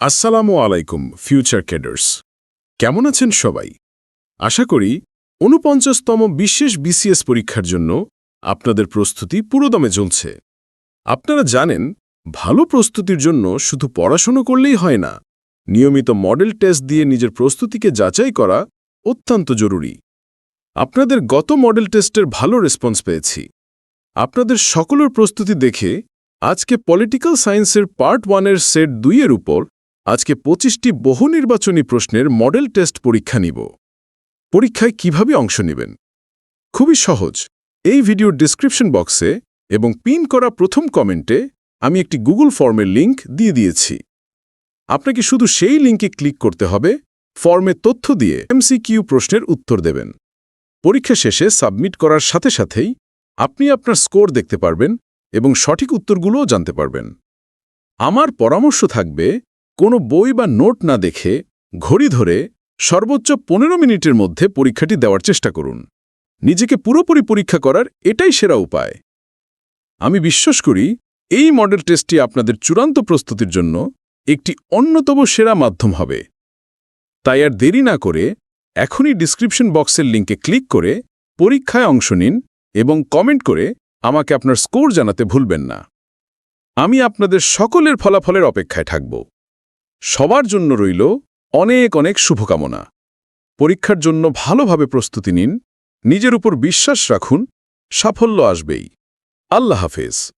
আসসালামু আলাইকুম future cadres কেমন আছেন সবাই? আশা করি ঊনপঞ্চাশতম বিশেষ বিসিএস পরীক্ষার জন্য আপনাদের প্রস্তুতি পুরোদমে চলছে আপনারা জানেন, ভালো প্রস্তুতির জন্য শুধু পড়াশোনা করলেই হয় না, নিয়মিত মডেল টেস্ট দিয়ে নিজের প্রস্তুতিকে যাচাই করা অত্যন্ত জরুরি। আপনাদের গত মডেল টেস্টের ভালো রেসপন্স পেয়েছি। আপনাদের সকলের প্রস্তুতি দেখে আজকে পলিটিক্যাল সায়েন্সের পার্ট ওয়ানের সেট দুইয়ের উপর আজকে পঁচিশটি বহু নির্বাচনী প্রশ্নের মডেল টেস্ট পরীক্ষা নিব। পরীক্ষায় কীভাবে অংশ নেবেন? খুবই সহজ। এই ভিডিওর ডিসক্রিপশন বক্সে এবং পিন করা প্রথম কমেন্টে আমি একটি গুগল ফর্মের লিংক দিয়ে দিয়েছি। আপনাকে শুধু সেই লিঙ্কে ক্লিক করতে হবে, ফর্মে তথ্য দিয়ে এমসিকিউ প্রশ্নের উত্তর দেবেন। পরীক্ষা শেষে সাবমিট করার সাথে সাথেই আপনি আপনার স্কোর দেখতে পারবেন এবং সঠিক উত্তরগুলোও জানতে পারবেন। আমার পরামর্শ থাকবে কোনো বই বা নোট না দেখে ঘড়ি ধরে সর্বোচ্চ পনেরো মিনিটের মধ্যে পরীক্ষাটি দেওয়ার চেষ্টা করুন। নিজেকে পুরোপুরি পরীক্ষা করার এটাই সেরা উপায়। আমি বিশ্বাস করি এই মডেল টেস্টটি আপনাদের চূড়ান্ত প্রস্তুতির জন্য একটি অন্যতম সেরা মাধ্যম হবে। তাই আর দেরি না করে এখনই ডিসক্রিপশন বক্সের লিঙ্কে ক্লিক করে পরীক্ষায় অংশ নিন এবং কমেন্ট করে আমাকে আপনার স্কোর জানাতে ভুলবেন না। আমি আপনাদের সকলের ফলাফলের অপেক্ষায় থাকব। সবার জন্য রইল অনেক অনেক শুভকামনা। পরীক্ষার জন্য ভালোভাবে প্রস্তুতি নিন, নিজের উপর বিশ্বাস রাখুন, সাফল্য আসবেই। আল্লাহ হাফেজ।